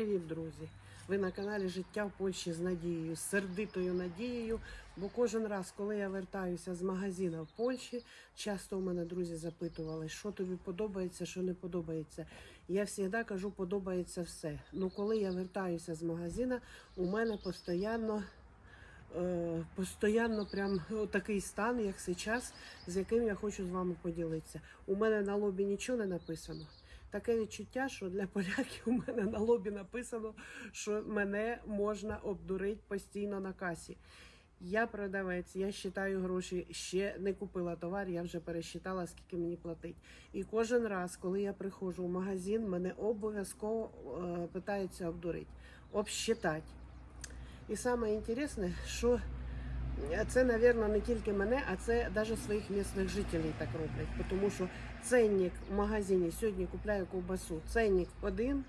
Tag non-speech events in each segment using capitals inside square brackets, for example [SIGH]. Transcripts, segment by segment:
Привіт, друзі! Ви на каналі Життя в Польщі з надією, з сердитою надією. Бо кожен раз, коли я вертаюся з магазина в Польщі, часто у мене друзі запитували, що тобі подобається, що не подобається. Я завжди кажу, подобається все. Ну, коли я вертаюся з магазина, у мене постійно, е, постійно прям такий стан, як зараз, з яким я хочу з вами поділитися. У мене на лобі нічого не написано. Таке відчуття, що для поляків у мене на лобі написано, що мене можна обдурити постійно на касі. Я продавець, я считаю гроші, ще не купила товар, я вже пересчитала, скільки мені платить. І кожен раз, коли я приходжу в магазин, мене обов'язково е, питаються обдурити, обсчитати. І саме інтересне, що це, мабуть, не тільки мене, а це навіть своїх місцевих жителів так роблять. Тому що ценник в магазині сьогодні купляю ковбасу. Ценник один.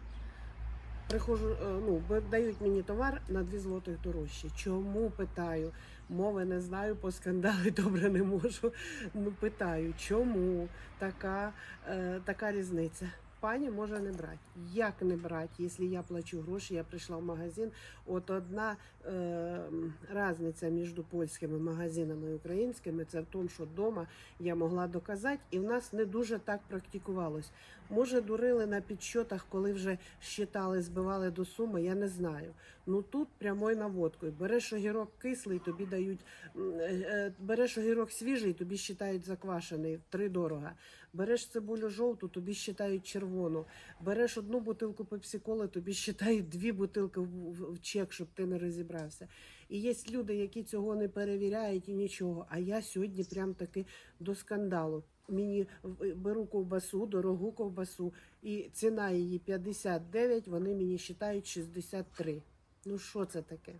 Приходжу, е, ну, дають мені товар на 2 злотих дорожче. Чому питаю? Мови не знаю, по скандали [LAUGHS] добре не можу. Ну питаю, чому така, е, така різниця? Пані може не брати. Як не брати, якщо я плачу гроші, я прийшла в магазин. От одна е, різниця між польськими магазинами і українськими це в тому, що вдома я могла доказати, і в нас не дуже так практикувалось. Може, дурили на підсчотах, коли вже щитали, збивали до суми, я не знаю. Ну тут прямою наводкою. Береш огірок кислий, тобі дають, е, е, береш огірок свіжий, тобі считають заквашений, три дорого. Береш цибулю жовту, тобі считають червону. Береш одну бутилку пепсиколи, тобі считають дві бутилки в чек, щоб ти не розібрався. І є люди, які цього не перевіряють і нічого. А я сьогодні прям таки до скандалу. Мені беру ковбасу, дорогу ковбасу, і ціна її 59, вони мені вважають 63. Ну що це таке?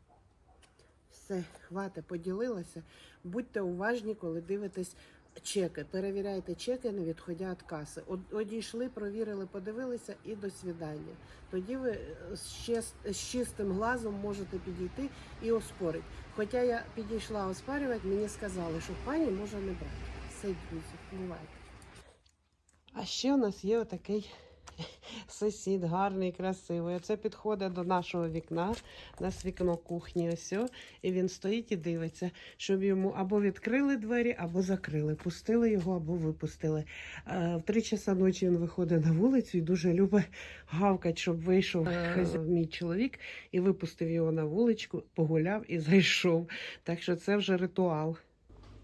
Все, хвата, поділилася. Будьте уважні, коли дивитесь чеки. Перевіряйте чеки, не відходя від каси. Одійшли, провірили, подивилися і до свідання. Тоді ви е, з, чистим глазом можете підійти і оспорити. Хоча я підійшла оспарювати, мені сказали, що пані може не брати. Все, друзі, бувайте. А ще у нас є отакий [LAUGHS] сусід, гарний, красивий. Оце підходить до нашого вікна. У нас вікно кухні, ось. І він стоїть і дивиться, щоб йому або відкрили двері, або закрили. Пустили його, або випустили. Е, В три часа ночі він виходить на вулицю і дуже любить гавкать, щоб вийшов хазя- мій чоловік і випустив його на вуличку, погуляв і зайшов. Так що це вже ритуал.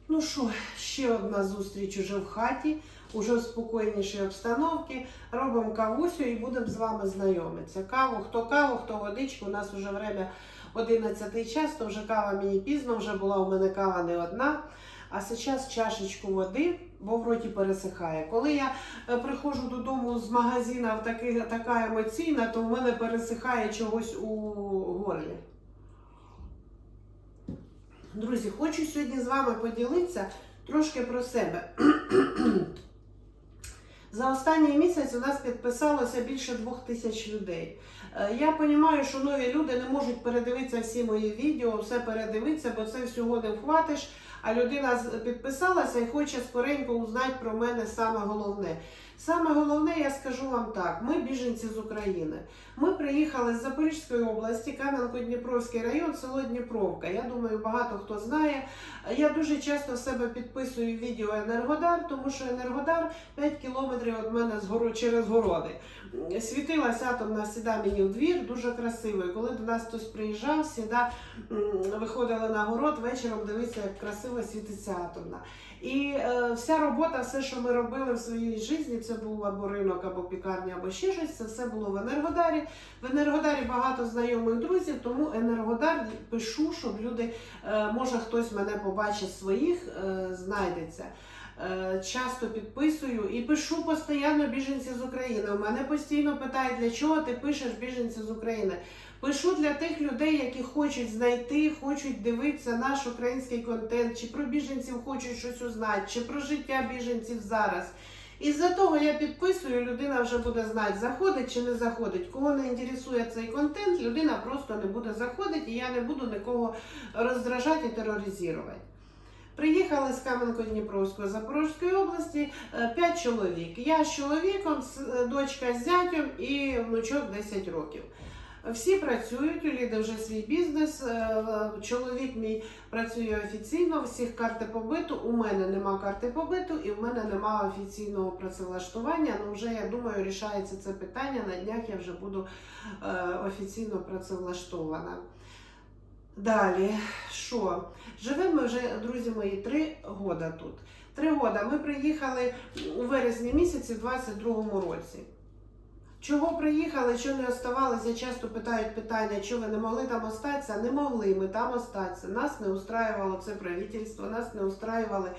Ну що, ще одна зустріч уже в хаті, уже в спокійнішій обстановці. Робимо кавусю і будемо з вами знайомитися. Каву, хто каву, хто водичку. У нас вже время 11 час, то вже кава мені пізно, вже була у мене кава не одна. А зараз чашечку води, бо в роті пересихає. Коли я е, приходжу додому з магазина в таки, така емоційна, то в мене пересихає чогось у горлі. Друзі, хочу сьогодні з вами поділитися трошки про себе. За останній місяць у нас підписалося більше двох тисяч людей. Е, Я розумію, що нові люди не можуть передивитися всі мої відео, все передивитися, бо це всього не вхватиш. А людина підписалася і хоче скоренько узнати про мене саме головне. Саме головне, я скажу вам так: ми біженці з України. Ми приїхали з Запорізької області, Кам'янко-Дніпровський район, село Дніпровка. Я думаю, багато хто знає. Я дуже часто в себе підписую відео Енергодар, тому що Енергодар 5 кілометрів від мене з гору через городи. Світилася атомна сіда мені в двір, дуже красиво. І коли до нас хтось приїжджав, сіда м, виходили на город вечором, дивитися, як красиво світиться атомна. І е, вся робота, все, що ми робили в своїй житті, це був або ринок, або пікарня, або ще щось. Це все було в Енергодарі. В Енергодарі багато знайомих друзів, тому Енергодар пишу, щоб люди, е, може хтось мене побачить своїх, е, знайдеться. Е, Часто підписую і пишу постійно біженці з України. У мене постійно питають, для чого ти пишеш біженці з України. Пишу для тих людей, які хочуть знайти, хочуть дивитися наш український контент, чи про біженців хочуть щось узнати, чи про життя біженців зараз. І з-за того я підписую, людина вже буде знати, заходить чи не заходить. Кого не інтересує цей контент, людина просто не буде заходити, і я не буду нікого роздражати і тероризувати. Приїхали з Кам'янко-Дніпровської Запорізької області е, п'ять чоловік. Я з чоловіком, е, дочка з зятем і внучок 10 років. Всі працюють, у Ліди вже свій бізнес. е, Чоловік мій працює офіційно, всіх карти побиту. У мене нема карти побиту і в мене нема офіційного працевлаштування. Ну вже я думаю, рішається це питання. На днях я вже буду е, офіційно працевлаштована. Далі, що? Живемо вже, друзі мої, три года тут. Три года. Ми приїхали у вересні місяці в 22-му році. Чого приїхали, що не оставалися? Часто питають питання, що ви не могли там остатися? Не могли ми там остатися. Нас не устраювало це правительство, нас не устраювали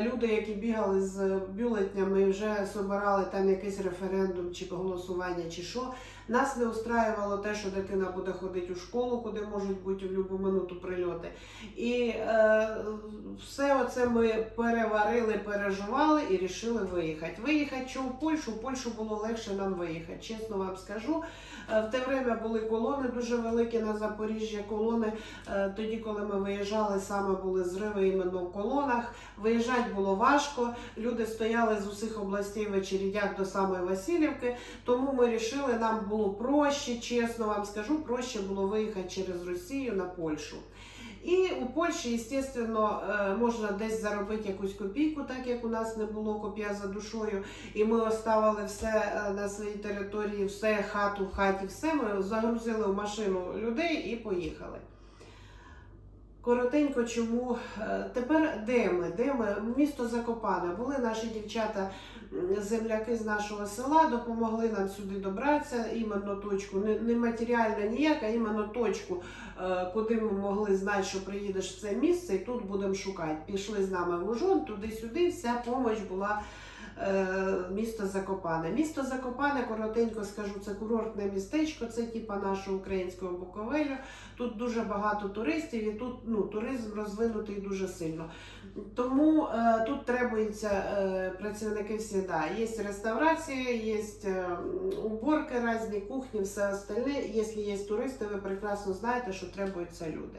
люди, які бігали з бюлетнями вже собирали там якийсь референдум чи голосування, чи що. Нас не устраювало те, що дитина буде ходити у школу, куди можуть бути в будь-яку минуту прильоти. І е, все оце ми переварили, переживали і рішили виїхати. Виїхати що в Польщу? В Польщу було легше нам виїхати. Чесно вам скажу. Е, В те время були колони дуже великі на Запоріжжя. Колони е, тоді, коли ми виїжджали, саме були зриви іменно в колонах. Виїжджати було важко. Люди стояли з усіх областей в очередях до самої Васильівки. Тому ми вирішили, нам було проще, чесно вам скажу, проще було виїхати через Росію на Польщу. І у Польщі, звісно, е, можна десь заробити якусь копійку, так як у нас не було копія за душою, і ми оставили все е, на своїй території, все хату в хаті, все ми загрузили в машину людей і поїхали. Коротенько, чому Е, тепер де ми? Де ми? Місто Закопане. Були наші дівчата-земляки з нашого села, допомогли нам сюди добратися, іменно точку, не, матеріальна ніяка, іменно точку, е, куди ми могли знати, що приїдеш в це місце, і тут будемо шукати. Пішли з нами в Ужон, туди-сюди, вся допомога була. Е, Місто Закопане. Місто Закопане, коротенько скажу, це курортне містечко, це типа нашого українського Буковелю. Тут дуже багато туристів і тут ну, туризм розвинутий дуже сильно. Тому е, тут требуються е, працівники всегда. Є реставрація, є е, уборки різні, кухні, все остальне. Якщо є туристи, ви прекрасно знаєте, що требуються люди.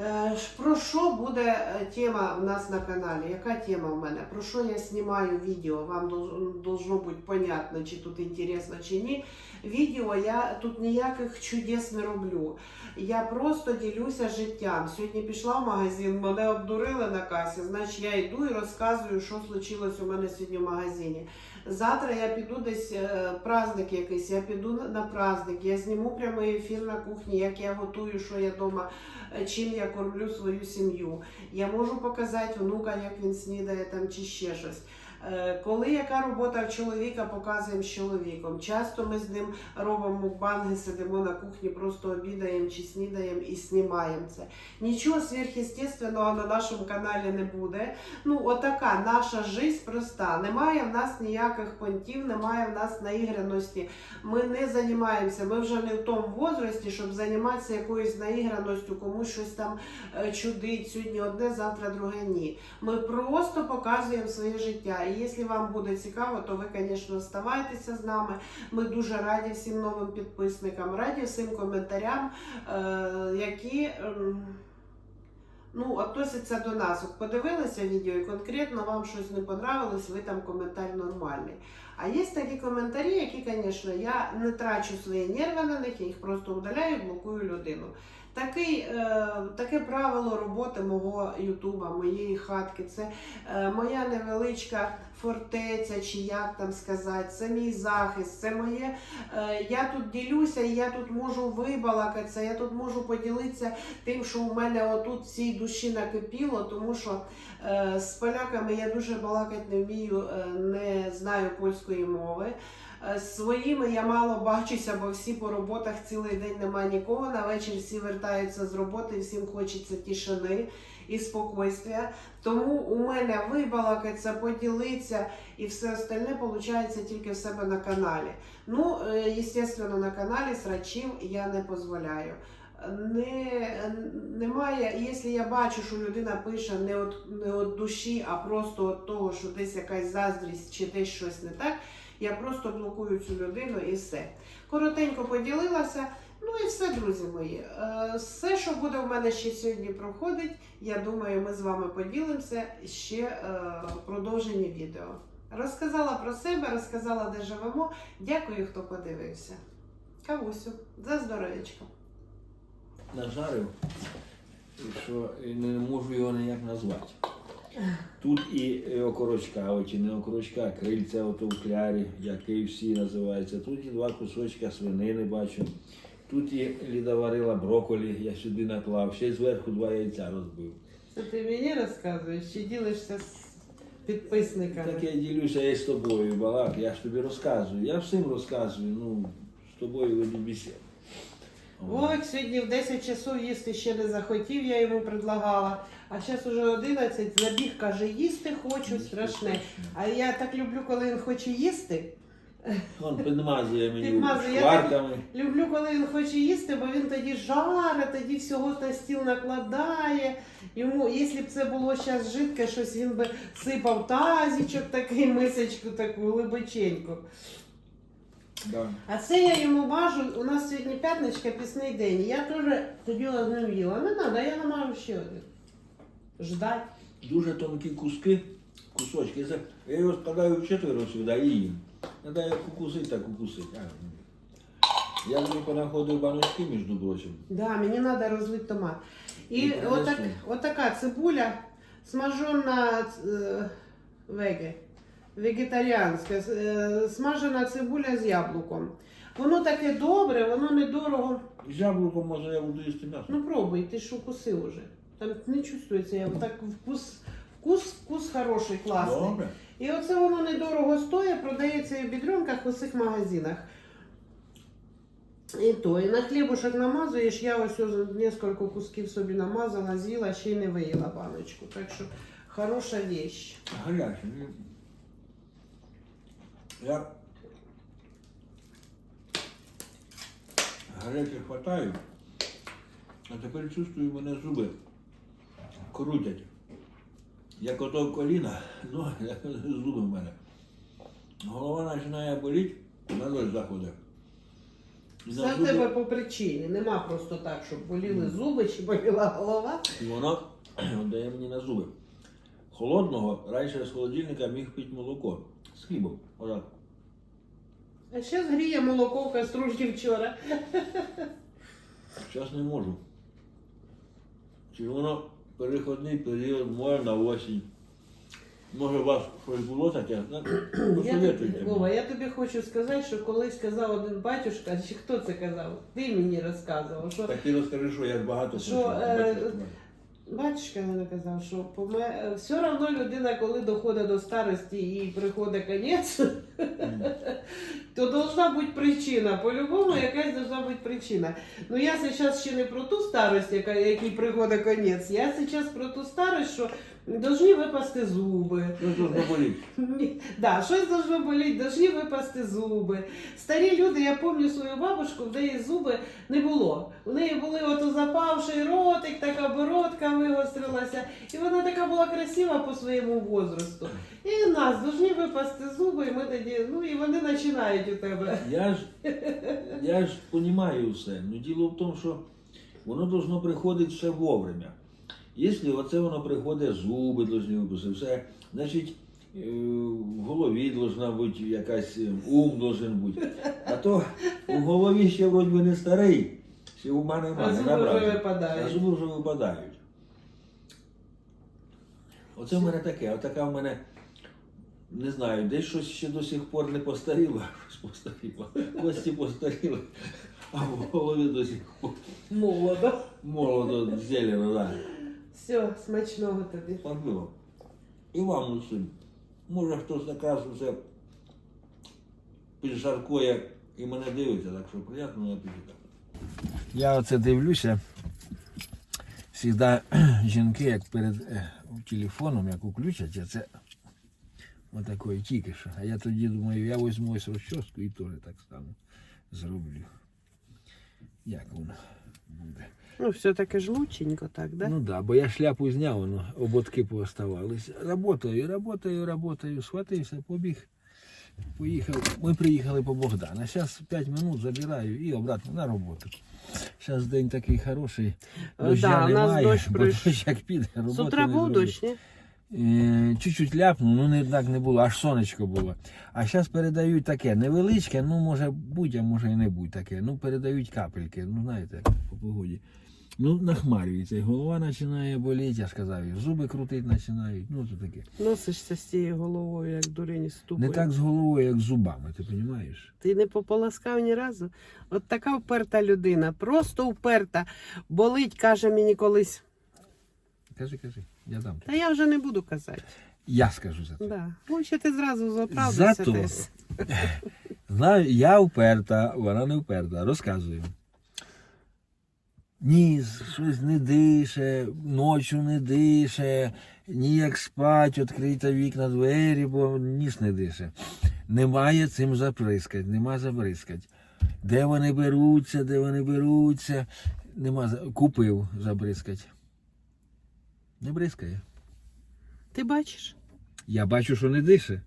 Е, Про що буде е, тема в нас на каналі? Яка тема в мене? Про що я знімаю відео? Вам дол- должно бути понятно, чи тут інтересно, чи ні. Відео я тут ніяких чудес не роблю. Я просто ділюся життям. Сьогодні пішла в магазин, мене обдурили на касі, значить я йду і розказую, що случилось у мене сьогодні в магазині. Завтра я піду десь е, праздник якийсь, я піду на праздник, я зніму прямий ефір на кухні, як я готую, що я вдома, чим я кормлю свою сім'ю. Я можу показати внука, як він снідає там чи ще щось. Е, Коли яка робота в чоловіка, показуємо з чоловіком. Часто ми з ним робимо мукбанги, сидимо на кухні, просто обідаємо чи снідаємо і знімаємо це. Нічого сверхъестественного на нашому каналі не буде. Ну, отака наша жизнь проста. Немає в нас ніяких понтів, немає в нас наіграності. Ми не займаємося. Ми вже не в тому возрасті, щоб займатися якоюсь наіграністю, комусь щось там е, чудить. Сьогодні одне, завтра друге ні. Ми просто показуємо своє життя. І якщо вам буде цікаво, то ви, звісно, оставайтеся з нами. Ми дуже раді всім новим підписникам, раді всім коментарям, е, які. ем, Ну, относяться до нас. От подивилися відео і конкретно вам щось не понравилось, ви там коментар нормальний. А є такі коментарі, які, звісно, я не трачу свої нерви на них, я їх просто удаляю, і блокую людину. Такий, е, таке правило роботи мого Ютуба, моєї хатки. Це е, моя невеличка фортеця, чи як там сказати, це мій захист, це моє. Е, я тут ділюся, і я тут можу вибалакатися, я тут можу поділитися тим, що у мене отут цій душі накипіло, тому що е, з поляками я дуже балакати не вмію, е, не знаю польської мови. Своїми я мало бачуся, бо всі по роботах цілий день немає нікого. На вечір всі вертаються з роботи, всім хочеться тишини і спокійствия. Тому у мене вибалакатися, поділитися і все остальне виходить тільки в себе на каналі. Ну, е, звісно, на каналі срачів я не дозволяю. Не, немає, якщо я бачу, що людина пише не от, не от душі, а просто від того, що десь якась заздрість чи десь щось не так, я просто блокую цю людину і все. Коротенько поділилася. Ну і все, друзі мої. Е, Все, що буде в мене ще сьогодні проходить, я думаю, ми з вами поділимося ще е, в продовженні відео. Розказала про себе, розказала, де живемо. Дякую, хто подивився. Кавусю, за здоров'ячко. нажарив, що не можу його ніяк назвати. Тут і окорочка, чи не окорочка, а крильця ото в клярі, як і всі називаються. Тут і два кусочка свинини бачу. Тут і Ліда варила брокколі, я сюди наклав, ще зверху два яйця розбив. Це ти мені розказуєш чи ділишся з підписниками? Так я ділюся і з тобою, балак, я ж тобі розказую. Я всім розказую, ну, з тобою веду бесіду. Вовик сьогодні в 10 часов їсти ще не захотів, я йому предлагала. А зараз уже 11, забіг, каже, їсти хочу, страшне. А я так люблю, коли він хоче їсти. Он підмазує мені Підмазує, я шкварками. Люблю, коли він хоче їсти, бо він тоді жарить, тоді всього на стіл накладає. Йому, якщо б це було зараз жидке, щось він би сипав тазічок, такий мисочку таку глибоченьку. Да. А це я йому мажу. У нас сьогодні п'ятничка, пісний день. Я теж тоді одним їла. Не треба, я намажу ще один. Ждать. Дуже тонкі куски, кусочки. Я його складаю в четверо сюди і їм. Треба як укусить, так укусить. А, ну. Я тобі понаходив баночки, між прочим. Да, мені треба розлити томат. І принесу. отак, отака цибуля смажена е, веге, вегетаріанська, е, смажена цибуля з яблуком. Воно таке добре, воно недорого. З яблуком може я буду їсти м'ясо. Ну пробуй, ти ж укусив уже. Там не чувствується, я [LAUGHS] так вкус, вкус, вкус хороший, класний. Добре. І оце воно недорого стоїть, продається і в бідрюнках в усіх магазинах. І то, і на хлібушок намазуєш, я ось несколько кусків собі намазала, з'їла, ще й не виїла баночку. Так що хороша вещь. Гаряче. ну. Я гаряче хватаю, а тепер чувствую, мене зуби крутять. Як ото коліна, ну, як зуби в мене. Голова починає боліти, на ночь заходить. І в тебе по причині. Нема просто так, щоб боліли зуби чи боліла голова. І воно [CLEARS THROAT] дає мені на зуби. Холодного раніше з холодильника міг пити молоко з хлібом. Отак. А ще згріє молоко в кастружці вчора. Зараз не можу. Чи воно переходний період, може на осінь. Може у вас щось було таке? Ну, Я Посоветуйте. Вова, я тобі хочу сказати, що колись казав один батюшка, чи хто це казав? Ти мені розказував, що Так ти розкажи, що я багато Що, почув. е, Бачиш, батюшка мене казав, що поме... все одно людина, коли доходить до старості і приходить кінець, то должна бути причина. По-любому якась должна бути причина. Ну я зараз ще не про ту старость, яка, якій приходить кінець. Я зараз про ту старость, що повинні випасти зуби. Що должно боліти? [LAUGHS] Да, щось должно боліти, должні випасти зуби. Старі люди, я пам'ятаю свою бабушку, в неї зуби не було. У неї були ото запавший ротик, така бородка вигострилася. І вона така була красива по своєму возрасту. І нас должні випасти зуби, і ми тоді, ну і вони починають у тебе. Я ж, я ж розумію все. Ну діло в тому, що воно должно приходити все вовремя. Якщо оце воно приходить, зуби должны випустити, все, значить е, в голові должна бути якась е, ум должен бути. А то у голові ще вроді би не старий, ще ума немає. А зуби вже випадають. А зуби вже випадають. Оце в мене таке, отака в мене, не знаю, десь щось ще до сих пор не постаріло, щось постаріло, кості постаріли, а в голові до сих пор Молодо. молодо зелено, да. Все, смачного тобі. Спасибо. І вам усім. Може хтось якраз усе підшаркує і мене дивиться, так що приємного апетита. Я оце дивлюся. Завжди [CLEARS THROAT] жінки, як перед е, телефоном, як включать, а це отакої тільки що. А я тоді думаю, я візьму ось розчоску і теж так само зроблю. Як воно буде? Ну, все-таки ж лученько так, да? Ну да, бо я шляпу зняв, воно, ободки пооставались. Работаю, работаю, работаю, схватився, побіг. Поїхав. Ми приїхали по Богдана. Зараз 5 минут забираю і обратно на роботу. Зараз день такий хороший. Доща да, у нас дощ бо пройш- дощ як піде, роботи З утра не був зробиш. дощ, ні? Е, чуть-чуть ляпнув, ну не так не було, аж сонечко було. А зараз передають таке невеличке, ну може будь, а може і не будь таке. Ну передають капельки, ну знаєте, по погоді. Ну, нахмарюється, і голова починає боліти, я ж казав, і зуби крутити починають. Ну, то таке. Носишся з цією головою, як дурень з. Не так з головою, як з зубами, ти розумієш? Ти не пополоскав ні разу. От така вперта людина, просто вперта. Болить, каже мені колись. Кажи, кажи, я дам. Та я вже не буду казати. Я скажу за це. Да. Лучше ти зразу заправдався Зато десь. [LAUGHS] знаю, я вперта, вона не вперта. Розказую. Ніс, щось не дише, ночі не дише, ніяк спать, відкрийте вікна двері, бо ніс не дише. Немає цим заприскать, нема забризкать. Де вони беруться, де вони беруться, нема купив забризкать. Не бризкає. Ти бачиш? Я бачу, що не дише.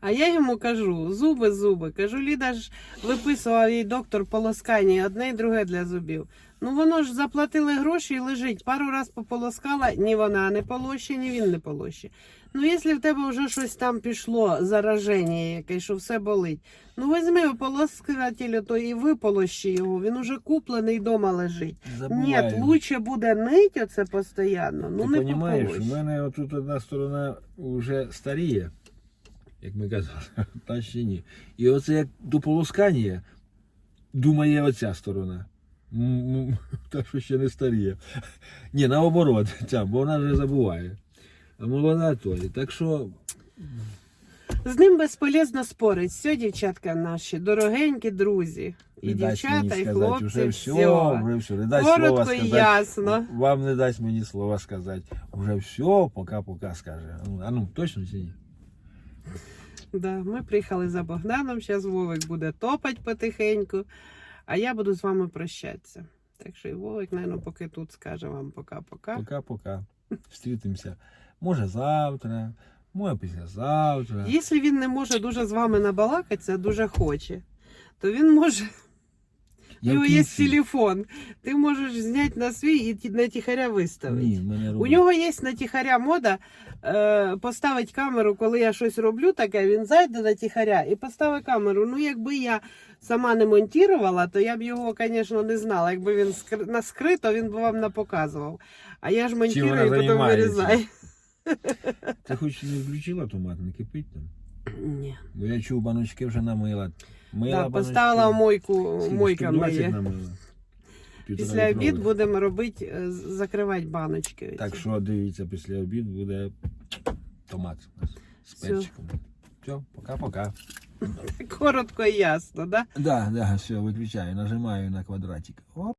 А я йому кажу, зуби, зуби. Кажу, Ліда ж виписував їй доктор полоскання, одне і друге для зубів. Ну воно ж заплатили гроші і лежить. Пару раз пополоскала, ні вона не полощі, ні він не полощі. Ну, якщо в тебе вже щось там пішло, зараження якесь, що все болить, ну візьми ополоскатель то і виполощи його, він уже куплений вдома лежить. Ні, Забуваю. лучше буде нить оце постійно, ну Ти не розумієш, у мене отут одна сторона вже старіє, як ми казали, [LAUGHS] та ще ні. І оце як до полоскання думає оця сторона. [LAUGHS] Та що ще не старіє. [LAUGHS] Ні, наоборот, ця, бо вона вже забуває. А молода то. Так що З ним безполезно спорить. Все, дівчатка наші, дорогенькі друзі. І не дівчата, і хлопці. вже все. все, вже все. Не дасть слова Коротко і ясно. Вам не дасть мені слова сказати. Вже все, пока-пока скаже. Ну, А ну, точно чи ні? [LAUGHS] Да, ми приїхали за Богданом. Зараз Вовик буде топати потихеньку, а я буду з вами прощатися. Так що і Вовик, мабуть, поки тут скаже вам пока-пока. Пока-пока. Встрітимося. Може завтра, може післязавтра. Якщо він не може дуже з вами набалакатися, дуже хоче, то він може. У нього є телефон. Ти можеш зняти на свій і на тихаря виставити. Ні, мене У нього є на тихаря мода е, поставити камеру, коли я щось роблю таке, він зайде на тихаря і поставить камеру. Ну, якби я сама не монтувала, то я б його, звісно, не знала. Якби він скр... на скрито, він би вам не показував. А я ж монтую і потім вирізаю. Ти хоч не включила томат, не кипить там? Ні. Бо я чув, баночки вже намила. Мила Да, поставила в мойку, Скільки? мойка Штук 20 моє. намила. Півтора Після обід будемо робити, е, з- закривати баночки. Так що дивіться, після обід буде томат у нас з печиком. перчиком. Все, пока-пока. [LAUGHS] Коротко і ясно, да? Да, да, все, виключаю, нажимаю на квадратик. Оп.